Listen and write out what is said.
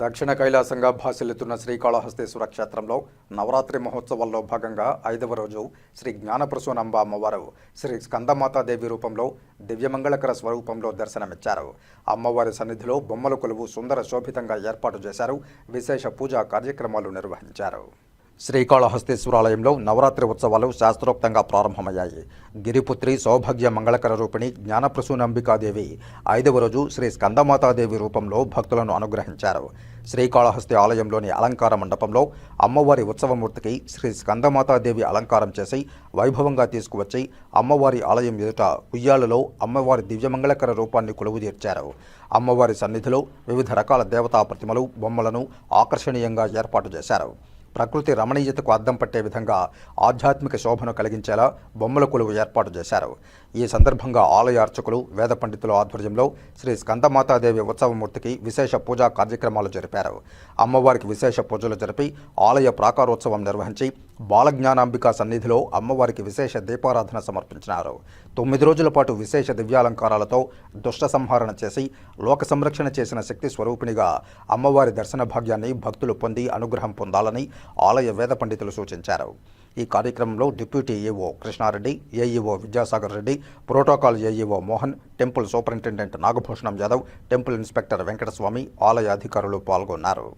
దక్షిణ కైలాసంగా భాషలెత్తున్న శ్రీకాళహస్తేశ్వర క్షేత్రంలో నవరాత్రి మహోత్సవాల్లో భాగంగా ఐదవ రోజు శ్రీ జ్ఞానప్రసూనంబ అమ్మవారు శ్రీ స్కందమాతాదేవి రూపంలో దివ్యమంగళకర స్వరూపంలో దర్శనమిచ్చారు. అమ్మవారి సన్నిధిలో బొమ్మల కొలువు సుందర శోభితంగా ఏర్పాటు చేశారు. విశేష పూజా కార్యక్రమాలు నిర్వహించారు. శ్రీకాళహస్తీశ్వరాలయంలో నవరాత్రి ఉత్సవాలు శాస్త్రోక్తంగా ప్రారంభమయ్యాయి. గిరిపుత్రి సౌభాగ్య మంగళకర రూపిణి జ్ఞానప్రసూనంబికాదేవి ఐదవ రోజు శ్రీ స్కందమాతాదేవి రూపంలో భక్తులను అనుగ్రహించారు. శ్రీకాళహస్తి ఆలయంలోని అలంకార మండపంలో అమ్మవారి ఉత్సవమూర్తికి శ్రీ స్కందమాతాదేవి అలంకారం చేసి వైభవంగా తీసుకువచ్చి అమ్మవారి ఆలయం ఎదుట ఉయ్యాలలో అమ్మవారి దివ్యమంగళకర రూపాన్ని కొలువు తీర్చారు. అమ్మవారి సన్నిధిలో వివిధ రకాల దేవతా ప్రతిమలు బొమ్మలను ఆకర్షణీయంగా ఏర్పాటు చేశారు. ప్రకృతి రమణీయతకు అద్దం పట్టే విధంగా ఆధ్యాత్మిక శోభను కలిగించేలా బొమ్మల కొలువు ఏర్పాటు చేశారు. ఈ సందర్భంగా ఆలయ అర్చకులు వేద పండితుల ఆధ్వర్యంలో శ్రీ స్కందమాతాదేవి ఉత్సవమూర్తికి విశేష పూజా కార్యక్రమాలు జరిపారు. అమ్మవారికి విశేష పూజలు జరిపి ఆలయ ప్రాకారోత్సవం నిర్వహించి బాలజ్ఞానాంబిక సన్నిధిలో అమ్మవారికి విశేష దీపారాధన సమర్పించినారు. తొమ్మిది రోజుల పాటు విశేష దివ్యాలంకారాలతో దుష్ట సంహరణ చేసి లోక సంరక్షణ చేసిన శక్తి స్వరూపిణిగా అమ్మవారి దర్శన భాగ్యాన్ని భక్తులు పొంది అనుగ్రహం పొందాలని ఆలయ వేద పండితులు సూచించారు. ఈ కార్యక్రమంలో deputy AEO Krishna Reddy AEO Vidyasagar Reddy protocol AEO Mohan temple superintendent Nagabhushanam Yadav temple inspector Venkataswamy ఆలయ అధికారులు పాల్గొన్నారు.